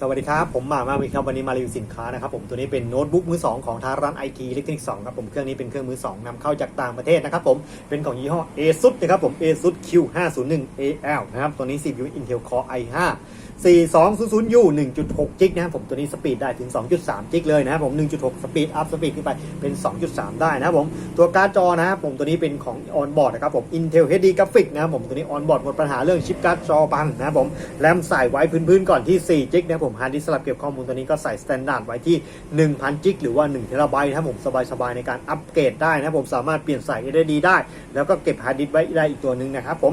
สวัสดีครับ ผมหมามาวิครับ วันนี้มารีวิวสินค้านะครับผมตัวนี้เป็นโน้ตบุ๊กมือ 2 ของทางร้านไอทีเล็กทรอนิกส์2ครับผมเครื่องนี้เป็นเครื่องมือ 2นำเข้าจากต่างประเทศนะครับผมเป็นของยี่ห้อ ASUS นะครับผม ASUS Q501AL นะครับตัวนี้ CPU Intel Core i5 4200U 1.6จิกนะครับผมตัวนี้สปีดได้ถึง 2.3จิกเลยนะครับผม 1.6 สปีดอัพสปีดขึ้นไปเป็น 2.3 ได้นะครับผมตัวการ์ดจอนะครับผมตัวนี้เป็นของออนบอร์ดนะครับผม Intel HD Graphics นะครับผมตัวนี้ออนบอร์ดหมดปัญหาเรื่องชิปการ์ดจอปังนะครับผมแรมใส่ไว้พื้นๆก่อนที่4จิกนะครับผมฮาร์ดดิสก์สลับเก็บข้อมูลตัวนี้ก็ใส่สแตนดาร์ดไว้ที่ 1,000 จิกหรือว่า1เทราไบต์นะครับผมสบายๆในการอัปเกรดได้นะผมสามารถเปลี่ยนใส่ SSD ได้ แล้วก็เก็บฮาร์ดดิสก์ไว้ได้อีกตัวหนึ่งนะครับผม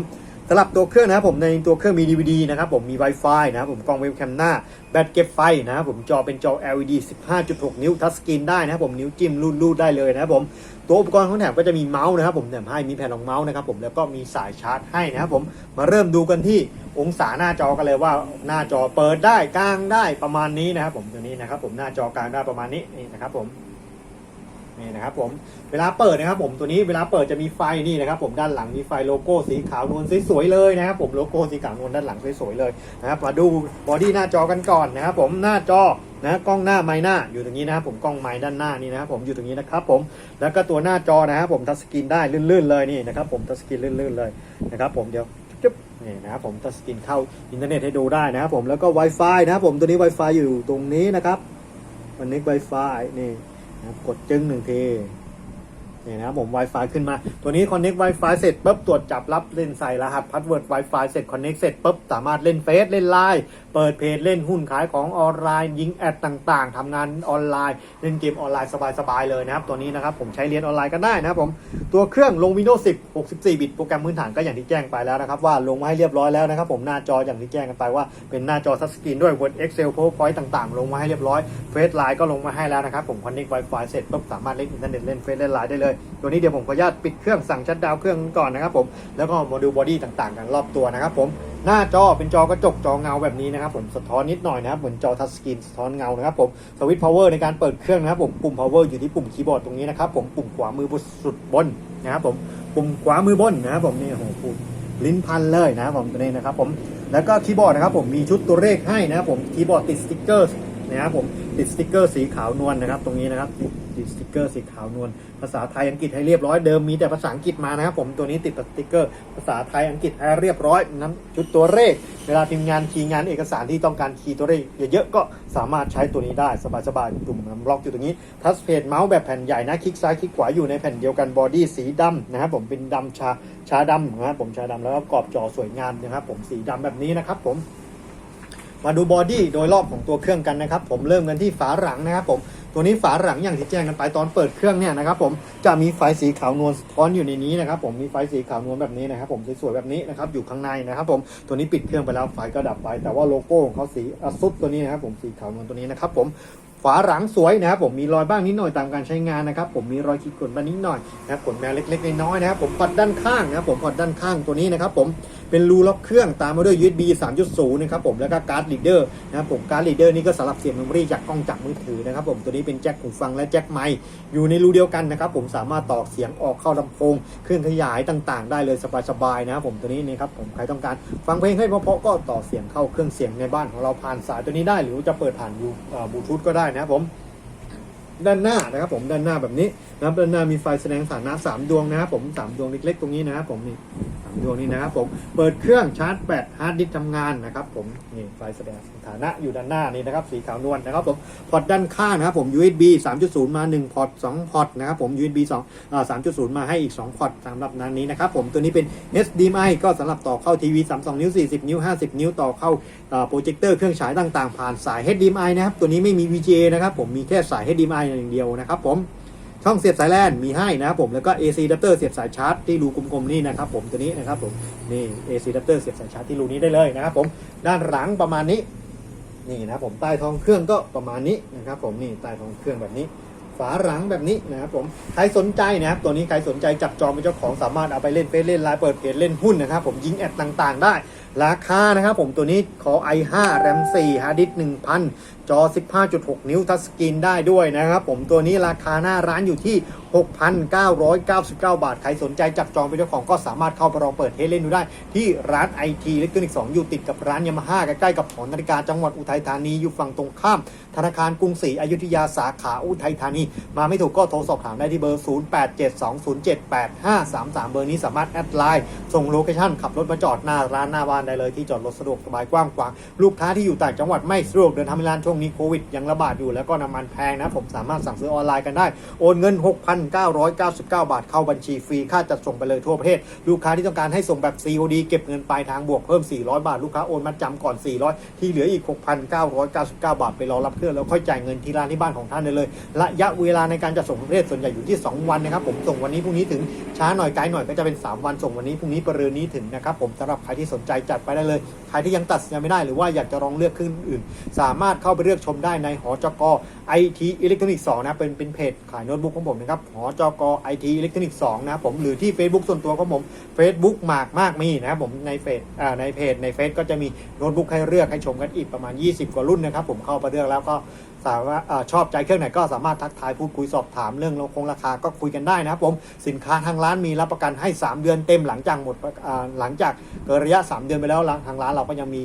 สำหรับตัวเครื่องนะครับผมในตัวเครื่องมี DVD นะครับผมมี Wi-Fi นะครับผมกล้องเว็บแคมหน้า แบตเก็บไฟนะครับผมจอเป็นจอ LED 15.6 นิ้วทัชสกรีนได้นะครับผมนิ้วจิ้มรูดๆได้เลยนะครับผมตัวอุปกรณ์ของแถมก็จะมีเมาส์นะครับผมแถมให้มีแผ่นรองเมาส์นะครับผมแล้วก็มีสายชาร์จให้นะครับผมมาเริ่มดูกันที่องศาหน้าจอกันเลยว่าหน้าจอเปิดได้กลางได้ประมาณนี้นะครับผมตัวนี้นะครับผมหน้าจอกลางได้ประมาณนี้นี่นะครับผม นี่นะครับผมเวลาเปิดนะครับผมตัวนี้เวลาเปิดจะมีไฟนี่นะครับผมด้านหลังมีไฟโลโก้สีขาวนวลสวยๆเลยนะครับผมโลโก้สีขาวนวลด้านหลังสวยๆเลยนะครับมาดูบอดี้หน้าจอกันก่อนนะครับผมหน้าจอนะกล้องหน้าไม้หน้าอยู่ตรงนี้นะครับผมกล้องไม้ด้านหน้านี่นะครับผมอยู่ตรงนี้นะครับผมแล้วก็ตัวหน้าจอนะครับผมทัชสกรีนได้ลื่นๆเลยนี่นะครับผมทัชสกรีนลื่นๆเลยนะครับผมเดี๋ยวจุ๊บนี่นะครับผมทัชสกรีนเข้าอินเทอร์เน็ตให้ดูได้นะครับผมแล้วก็ Wi-Fi นะครับผมตัวนี้ Wi-Fi อยู่ตรงนี้นะครับมันนิก Wi-Fi นี่ กดจึ้งหนึ่งที นี่นะครับผม Wi-Fi ขึ้นมา ตัวนี้ Connect Wi-Fi เสร็จปุ๊บตรวจจับรับเล่นใส่รหัสพาสเวิร์ด Wi-Fi เสร็จ Connect เสร็จปุ๊บสามารถเล่นเฟซเล่นไลน์เปิดเพจเล่นหุ้นขายของออนไลน์ ยิงแอดต่างๆทำงานออนไลน์ เล่นเกมออนไลน์สบายๆเลยนะครับตัวนี้นะครับผมใช้เรียนออนไลน์ก็ได้นะครับผมตัวเครื่องลง Windows 10 64 บิตโปรแกรมพื้นฐานก็อย่างที่แจ้งไปแล้วนะครับว่าลงมาให้เรียบร้อยแล้วนะครับผมหน้าจออย่างที่แจ้งกันไปว่าเป็นหน้าจอทัชสกรีนด้วย Word Excel PowerPoint ต่างๆ ลงมาให้เรียบร้อยเฟซไลน์ก็ลงมาให้แล้วนะครับผม Connect Wi-Fi เสร็จปุ๊บสามารถเล่นอินเทอร์เน็ตเล่นเฟซเล่นไลน์ได้เลยตัวนี้เดี๋ยวผมขออนุญาตปิดเครื่องสั่งชัดดาวเครื่องก่อนนะครับผม แล้วก็มาดูบอดี้ต่างๆกันรอบตัวนะครับผม หน้าจอเป็นจอกระจกจอเงาแบบนี้นะครับผม สะท้อนนิดหน่อยนะครับ เหมือนจอทัชสกรีนสะท้อนเงานะครับผม สวิตช์พาวเวอร์ในการเปิดเครื่องนะครับผม ปุ่ม power อยู่ที่ปุ่มคีย์บอร์ดตรงนี้นะครับผม ปุ่มขวามือบนสุดบนนะครับผม ปุ่มขวามือบนนะครับผมนี่โอ้โหลิ้นพันเลยนะครับผมตัวนี้นะครับผม แล้วก็คีย์บอร์ดนะครับผม มีชุดตัวเลขให้นะครับผม คีย์บอร์ดติดสติ๊กเกอร์นะครับผม ติดสติ๊กเกอร์สีขาวนวลนะครับ ตรงนี้นะครับติดสติ๊กเกอร์สีขาวนวลภาษาไทยอังกฤษให้เรียบร้อยเดิมมีแต่ภาษาอังกฤษมานะครับผมตัวนี้ติดสติ๊กเกอร์ ภาษาไทยอังกฤษให้เรียบร้อยน้ำชุดตัวเลขเวลาพิมพ์งานคีย์งานเอกสารที่ต้องการคีย์ตัวเลขเยอะๆก็สามารถใช้ตัวนี้ได้สบายๆปุ่มบล็อกอยู่ตรงนี้ทัชเพจเมาส์แบบแผ่นใหญ่นะคลิกซ้ายคลิกขวาอยู่ในแผ่นเดียวกันบอดี้สีดำนะครับผมเป็นดำชาชาดำนะครับผมชาดำแล้วก็กรอบจอสวยงามนะครับผมสีดำแบบนี้นะครับผม มาดูบอดี้โดยรอบของตัวเครื่องกันนะครับ ผมเริ่มกันที่ฝาหลังนะครับผมตัวนี้ฝาหลังอย่างที่แจ้งกันไปตอนเปิดเครื่องเนี่ยนะครับผมจะมีไฟสีขาวนวลสะท้อนอยู่ในนี้นะครับผมมีไฟสีขาวนวลแบบนี้นะครับผมสวยๆแบบนี้นะครับอยู่ข้างในนะครับผมตัวนี้ปิดเครื่องไปแล้วไฟก็ดับไป แต่ว่าโลโก้ของเขาสีอซุดตัวนี้นะครับผมสีขาวนวลตัวนี้นะครับผม ฝาหลังสวยนะครับผมมีรอยบ้างนิดหน่อยตามการใช้งานนะครับ ผมมีรอยขีดข่วนบ้างนิดหน่อยนะครับขนแมวเล็กๆน้อยๆนะครับผมพอดด้านข้างนะครับผมพอดด้านข้างตัวนี้นะครับผมเป็นรูล็อกเครื่องตามมาด้วย USB 3.0 นะครับผมแล้วก็การ์ดลีดเดอร์นะครับผมการ์ดลีดเดอร์นี่ก็สำหรับเสียบเมมโมรี่จากกล้องจากมือถือนะครับผมตัวนี้เป็นแจ็คหูฟังและแจ็คไมค์อยู่ในรูเดียวกันนะครับผมสามารถต่อเสียงออกเข้าลำโพงเครื่องขยายต่างๆ ได้เลยสบายๆนะครับผมตัวนี้นี่ครับผมใครต้องการฟังเพลงให้เพาะๆก็ต่อเสียงเข้าเครื่องเสียงในบ้านของเราผ่านสายตัวนี้ได้ หรือจะเปิดผ่านบลูทูธก็ได้นะครับผม ด้านหน้านะครับ ผมด้านหน้าแบบนี้นะครับด้านหน้ามีไฟแสดงสถานะสามดวงนะครับผมสามดวงเล็กๆ ตรงนี้นะครับผมนี่ ดวงนี้นะครับผมเปิดเครื่องชาร์จแบตฮาร์ดดิสก์ทำงานนะครับผมนี่ไฟแสดงสถานะอยู่ด้านหน้านี่นะครับสีขาวนวลนะครับผมพอร์ตด้านข้างนะครับผม USB 3.0 มา 1 พอร์ต 2 พอร์ตนะครับผม USB 2อ่า3.0 มาให้อีก 2 พอร์ตสำหรับนั้นนี้นะครับผมตัวนี้เป็น HDMI ก็สำหรับต่อเข้าทีวี 32 นิ้ว 40 นิ้ว 50 นิ้วต่อเข้าโปรเจคเตอร์เครื่องฉายต่างๆ ผ่านสาย HDMI นะครับตัวนี้ไม่มี VGA นะครับผมมีแค่สาย HDMI อย่างเดียวนะครับผม ช่องเสียบสายแลนมีให้นะครับผมแล้วก็ AC adapter เสียบสายชาร์จที่รูกลมๆนี่นะครับผมตัวนี้นะครับผมนี่ AC adapter เสียบสายชาร์จที่รูนี้ได้เลยนะครับผมด้านหลังประมาณนี้นี่นะครับผมใต้ท้องเครื่องก็ประมาณนี้นะครับผมนี่ใต้ท้องเครื่องแบบนี้ ฝาหลังแบบนี้นะครับผมใครสนใจนะครับตัวนี้ใครสนใจจับจองเป็นเจ้าของสามารถเอาไปเล่นเฟซเล่นไลน์เปิดเพจเล่นหุ้นนะครับผมยิงแอดต่างๆ ได้ ราคานะครับผมตัวนี้คอ i5 แรม4ฮาร์ดดิสก์1,000 จอ 15.6 นิ้วทัชสกรีนได้ด้วยนะครับผมตัวนี้ราคาหน้าร้านอยู่ที่ 6,999 บาท ใครสนใจจับจองเป็นเจ้าของก็สามารถเข้าไปลองเปิดเทสเล่นดูได้ ที่ร้านไอทีเล็กทรอนิกส์2อยู่ติดกับร้านยามาฮ่าใกล้ๆกับหอนาฬิกาจังหวัดอุทัยธานีอยู่ฝั่งตรงข้าม ธนาคารกรุงศรีอยุธยาสาขาอุทัยธานี มาไม่ถูกก็โทรสอบถามได้ที่เบอร์ 0872078533 เบอร์นี้สามารถแอดไลน์ส่งโลเคชั่นขับรถมาจอดหน้าร้านหน้าบ้านได้เลยที่จอดรถสะดวกสบายกว้างขวางลูกค้าที่อยู่ต่างจังหวัดไม่สะดวกเดินทางไปร้านช่วงนี้โควิดยังระบาดอยู่แล้วก็น้ำมันแพงนะผมสามารถสั่งซื้อออนไลน์กันได้ โอนเงิน 6,999 บาทเข้าบัญชีฟรีค่าจัดส่งไปเลยทั่วประเทศ ลูกค้าที่ต้องการให้ส่งแบบ COD เก็บเงินปลายทางบวกเพิ่ม 400 บาท ลูกค้าโอนมาจำก่อน 400 ที่เหลืออีก 6,999 บาทไปรอรับเครื่องแล้วค่อยจ่ายเงินที่ร้านที่บ้านของท่านได้เลย ระยะเวลาในการจัดส่งประเทศส่วนใหญ่อยู่ที่ 2 วันนะครับผมส่งวันนี้พรุ่งนี้ถึงช้าหน่อยไกลหน่อยก็จะเป็น 3 วันส่งวันนี้พรุ่งนี้ปรือนี้ถึงนะครับผมสำหรับใครที่สนใจจดไปได้เลย ใครที่ยังตัดสินใจไม่ได้หรือว่าอยากจะลองเลือกเครื่องอื่น สามารถเข้าไปเลือกชมได้ในหอจกไอทีอิเล็กทรอนิกส์2นะเป็นเป็นเพจขายโน้ตบุ๊กของผมนะครับหอจกไอทีอิเล็กทรอนิกส์2นะครับผมหรือที่ Facebook ส่วนตัวของผม Facebook มากมากมีนะครับผมในเฟซอ่าในเพจในเฟซก็จะมีโน้ตบุ๊กให้เลือกให้ชมกันอีกประมาณ 20 กว่ารุ่นนะครับผมเข้าไปเลือกแล้วก็สามารถชอบใจเครื่องไหนก็สามารถทักทายพูดคุยสอบถามเรื่องคงราคาก็คุยกันได้นะครับผมสินค้าทางร้านมีรับประกันให้ 3 เดือนเต็มหลังจากหมดหลังจากเกินระยะ 3 เดือนไปแล้วทางร้านเราก็ยังมี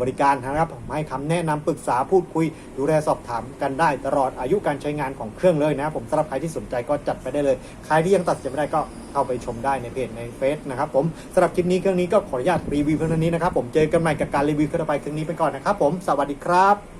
บริการนะครับให้คำแนะนำปรึกษาพูดคุยดูแลสอบถามกันได้ตลอดอายุการใช้งานของเครื่องเลยนะผมสำหรับใครที่สนใจก็จัดไปได้เลย ใครที่ยังตัดสินไม่ได้ก็เข้าไปชมได้ในเพจในเฟซนะครับผมสำหรับคลิปนี้เครื่องนี้ก็ขออนุญาตรีวิวเพียงเท่านี้นะครับผมเจอกันใหม่กับการรีวิวเครื่องต่อไปเครื่องนี้ไปก่อนนะครับผมสวัสดีครับ